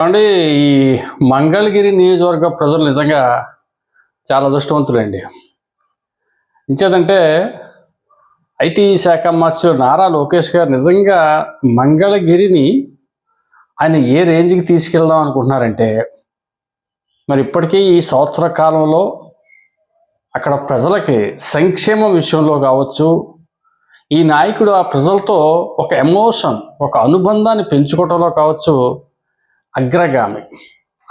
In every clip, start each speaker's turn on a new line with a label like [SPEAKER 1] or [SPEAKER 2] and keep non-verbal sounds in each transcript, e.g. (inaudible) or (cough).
[SPEAKER 1] అండి ఈ మంగళగిరి నియోజకవర్గ ప్రజలు నిజంగా చాలా అదృష్టవంతులండి. ఇంచేదంటే ఐటీ శాఖ మంత్రులు నారా లోకేష్ గారు నిజంగా మంగళగిరిని ఆయన ఏ రేంజ్కి తీసుకెళ్దాం అనుకుంటున్నారంటే మరి ఇప్పటికీ ఈ సంవత్సర కాలంలో అక్కడ ప్రజలకి సంక్షేమం విషయంలో కావచ్చు ఈ నాయకుడు ఆ ప్రజలతో ఒక ఎమోషన్ ఒక అనుబంధాన్ని పెంచుకోవడంలో కావచ్చు అగ్రగామి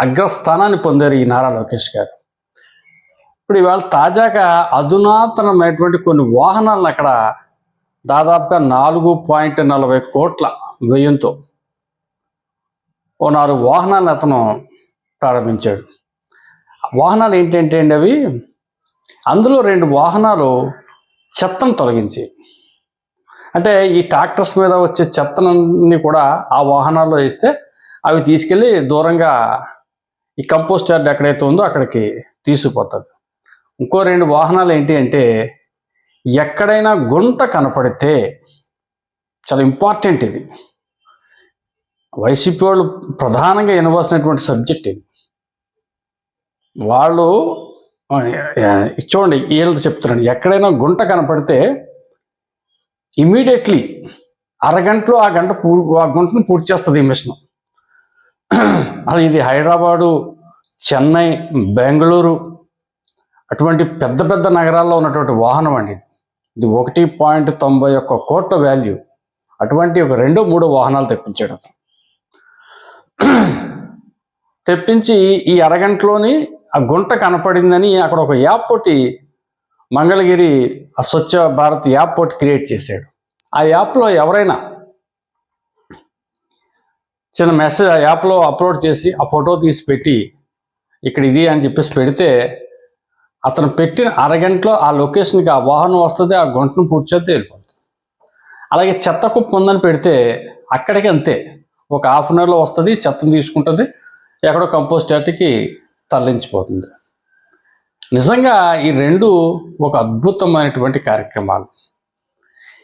[SPEAKER 1] అగ్రస్థానాన్ని పొందారు ఈ నారా లోకేష్ గారు. ఇప్పుడు ఇవాళ తాజాగా అధునాతనమైనటువంటి కొన్ని వాహనాలను అక్కడ దాదాపుగా నాలుగు పాయింట్ నలభై కోట్ల వ్యయంతో ఓ నాలుగు వాహనాలను అతను ప్రారంభించాడు. వాహనాలు ఏంటంటే అండి అవి? అందులో రెండు వాహనాలు చెత్తను తొలగించి అంటే ఈ ట్రాక్టర్స్ మీద వచ్చే చెత్తనన్నీ కూడా ఆ వాహనాల్లో వేస్తే అవి తీసుకెళ్ళి దూరంగా ఈ కంపోస్ట్ యార్డ్ ఎక్కడైతే ఉందో అక్కడికి తీసుకుపోతుంది ఇంకో రెండు వాహనాలు ఏంటి అంటే ఎక్కడైనా గుంట కనపడితే చాలా ఇంపార్టెంట్ ఇది. వైసీపీ వాళ్ళు ప్రధానంగా వినవలసినటువంటి సబ్జెక్ట్ ఇది. వాళ్ళు చూడండి వీళ్ళతో చెప్తున్నాను. ఎక్కడైనా గుంట కనపడితే ఇమీడియట్లీ అరగంటలో ఆ గంట పూ ఆ గుంటను పూర్తి చేస్తుంది ఈ మిషన్. (clears throat) అది ఇది హైదరాబాదు చెన్నై బెంగళూరు అటువంటి పెద్ద పెద్ద నగరాల్లో ఉన్నటువంటి వాహనం అండి ఇది. ఇది ఒకటి పాయింట్ తొంభై ఒక్క కోట్ల వాల్యూ. అటువంటి ఒక రెండో మూడో వాహనాలు తెప్పించాడు అతను. (clears throat) తెప్పించి ఈ అరగంటలోని ఆ గుంట కనపడిందని అక్కడ ఒక యాప్ ఒకటి మంగళగిరి ఆ స్వచ్ఛ భారత్ యాప్ ఒకటి క్రియేట్ చేశాడు. ఆ యాప్లో ఎవరైనా చిన్న మెసేజ్ ఆ యాప్లో అప్లోడ్ చేసి ఆ ఫోటో తీసి పెట్టి ఇక్కడ ఇది అని చెప్పేసి పెడితే అతను పెట్టిన అరగంటలో ఆ లొకేషన్కి ఆ వాహనం వస్తుంది ఆ గుంటను పూర్తి చేస్తే వెళ్ళిపోతుంది. అలాగే చెత్త కుప్ప ఉందని పెడితే అక్కడికి అంతే. ఒక హాఫ్ అన్ అవర్లో వస్తుంది చెత్తను తీసుకుంటుంది ఎక్కడో కంపోస్ట్ యార్డ్కి తరలించిపోతుంది. నిజంగా ఈ రెండు ఒక అద్భుతమైనటువంటి కార్యక్రమాలు.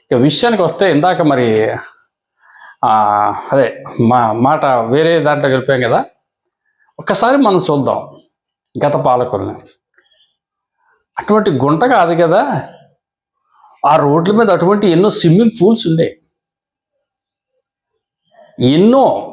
[SPEAKER 1] ఇక విషయానికి వస్తే ఇందాక మరి అదే మా మాట వేరే దాంట్లో గెలిపాం కదా. ఒక్కసారి మనం చూద్దాం గత పాలకుల్ని. అటువంటి గుంట కాదు కదా. ఆ రోడ్ల మీద అటువంటి ఎన్నో స్విమ్మింగ్ పూల్స్ ఉండే. ఎన్నో.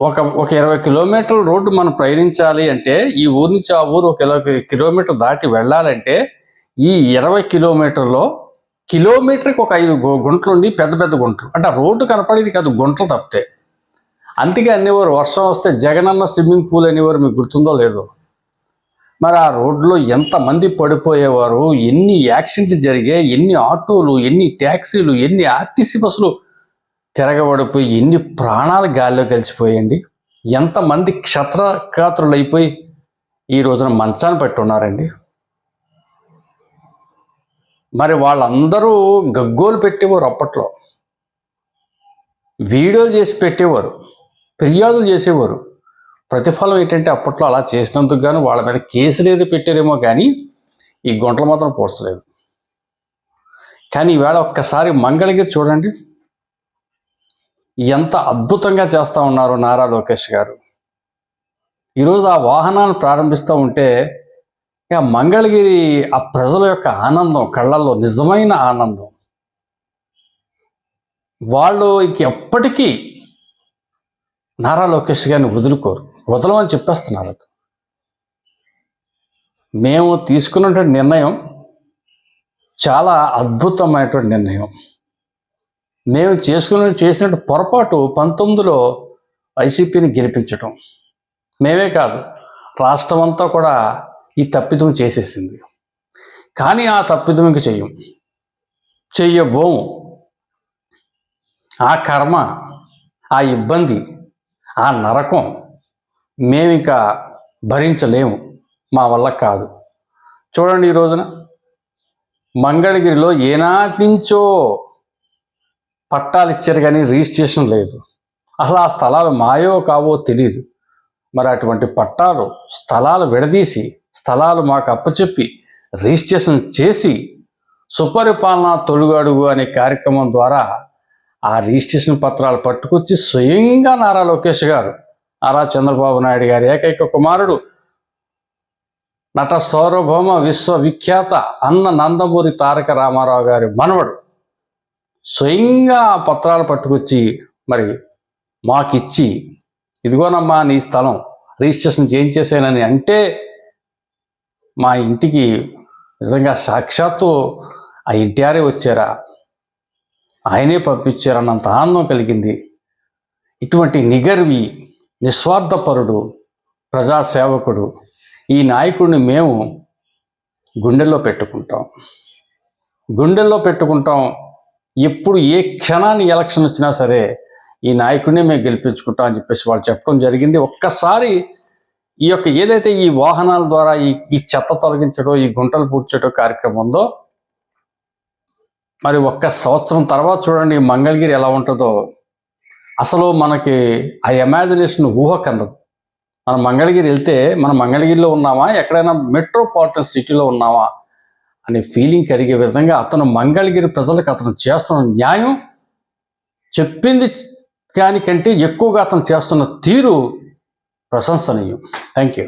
[SPEAKER 1] ఒక ఒక ఇరవై కిలోమీటర్ల రోడ్డు మనం ప్రయాణించాలి అంటే ఈ ఊరు నుంచి ఆ ఊరు ఒక ఇరవై కిలోమీటర్ దాటి వెళ్ళాలంటే ఈ ఇరవై కిలోమీటర్లో కిలోమీటర్కి ఒక ఐదు గుంటలు ఉండి పెద్ద పెద్ద గుంటలు. అంటే ఆ రోడ్డు కనపడేది కాదు గుంటలు తప్పితే. అందుకే అనేవారు వర్షం వస్తే జగనన్న స్విమ్మింగ్ పూల్ అనేవారు మీకు గుర్తుందో లేదో. మరి ఆ రోడ్లో ఎంతమంది పడిపోయేవారు ఎన్ని యాక్సిడెంట్లు జరిగాయి ఎన్ని ఆటోలు ఎన్ని ట్యాక్సీలు ఎన్ని ఆర్టీసీ బస్సులు తిరగబడిపోయి ఎన్ని ప్రాణాలు గాల్లో కలిసిపోయండి ఎంతమంది క్షత్రకాతులు అయిపోయి ఈ రోజున మంచాన్ని పట్టి ఉన్నారండి మరి వాళ్ళందరూ గగ్గోలు పెట్టేవారు అప్పట్లో. వీడియోలు చేసి పెట్టేవారు ఫిర్యాదులు చేసేవారు. ప్రతిఫలం ఏంటంటే అప్పట్లో అలా చేసినందుకు గాను వాళ్ళ మీద కేసులు ఏదో పెట్టారేమో కానీ ఈ గుంటలు మాత్రం పోర్చలేదు కానీ ఈవేళ ఒక్కసారి మంగళగిరి చూడండి. ఎంత అద్భుతంగా చేస్తూ ఉన్నారు నారా లోకేష్ గారు. ఈరోజు ఆ వాహనాలు ప్రారంభిస్తూ ఉంటే ఇక మంగళగిరి ఆ ప్రజల యొక్క ఆనందం కళ్ళల్లో నిజమైన ఆనందం. వాళ్ళు ఇంక ఎప్పటికీ నారా లోకేష్ గారిని వదులుకోరు. వదలమని చెప్పేస్తున్నారు మేము తీసుకున్నటువంటి నిర్ణయం చాలా అద్భుతమైనటువంటి నిర్ణయం. మేము చేసుకున్న చేసిన పొరపాటు పంతొమ్మిదిలో వైసీపీని గెలిపించటం. మేమే కాదు రాష్ట్రం అంతా కూడా ఈ తప్పిదం చేసేసింది. కానీ ఆ తప్పిదం ఇంక చెయ్యం. చెయ్యబోము. ఆ కర్మ ఆ ఇబ్బంది ఆ నరకం మేమింకా భరించలేము. మా వల్ల కాదు. చూడండి ఈ రోజున. మంగళగిరిలో ఏనాటి నుంచో పట్టాలు ఇచ్చారు కానీ రిజిస్ట్రేషన్ లేదు. అసలు ఆ స్థలాలు మాయో కావో తెలియదు మరి అటువంటి పట్టాలు స్థలాలు విడదీసి స్థలాలు మాకు అప్పచెప్పి రిజిస్ట్రేషన్ చేసి సుపరిపాలన తొలుగడుగు అనే కార్యక్రమం ద్వారా ఆ రిజిస్ట్రేషన్ పత్రాలు పట్టుకొచ్చి స్వయంగా నారా లోకేష్ గారు నారా చంద్రబాబు నాయుడు గారి ఏకైక కుమారుడు నట సార్వభౌమ విశ్వవిఖ్యాత అన్న నందమూరి తారక రామారావు గారి మనవడు స్వయంగా ఆ పత్రాలు పట్టుకొచ్చి మరి మాకిచ్చి ఇదిగోనమ్మా నీ స్థలం రిజిస్ట్రేషన్ చేయించేసానని అంటే మా ఇంటికి నిజంగా సాక్షాత్తు ఆ ఎన్టీఆరే వచ్చారా? ఆయనే పంపించారన్నంత ఆనందం కలిగింది. ఇటువంటి నిగర్వి నిస్వార్థపరుడు ప్రజాసేవకుడు ఈ నాయకుడిని మేము గుండెల్లో పెట్టుకుంటాం. గుండెల్లో పెట్టుకుంటాం. ఎప్పుడు ఏ క్షణాన్ని ఎలక్షన్ వచ్చినా సరే ఈ నాయకుడినే మేము గెలిపించుకుంటాం అని చెప్పేసి వాళ్ళు చెప్పడం జరిగింది. ఒక్కసారి ఈ యొక్క ఏదైతే ఈ వాహనాల ద్వారా ఈ ఈ చెత్త తొలగించడం ఈ గుంటలు పూడ్చడం కార్యక్రమం ఉందో మరి ఒక్క సంవత్సరం తర్వాత చూడండి మంగళగిరి ఎలా ఉంటుందో. అసలు మనకి ఆ ఇమాజినేషన్ ఊహ కందదు మనం మంగళగిరి వెళ్తే మనం మంగళగిరిలో ఉన్నామా ఎక్కడైనా మెట్రోపాలిటన్ సిటీలో ఉన్నామా అనే ఫీలింగ్ కలిగే విధంగా అతను మంగళగిరి ప్రజలకు అతను చేస్తున్న న్యాయం చెప్పింది దానికంటే ఎక్కువగా అతను చేస్తున్న తీరు പ്രശംസനീയം താങ്ക്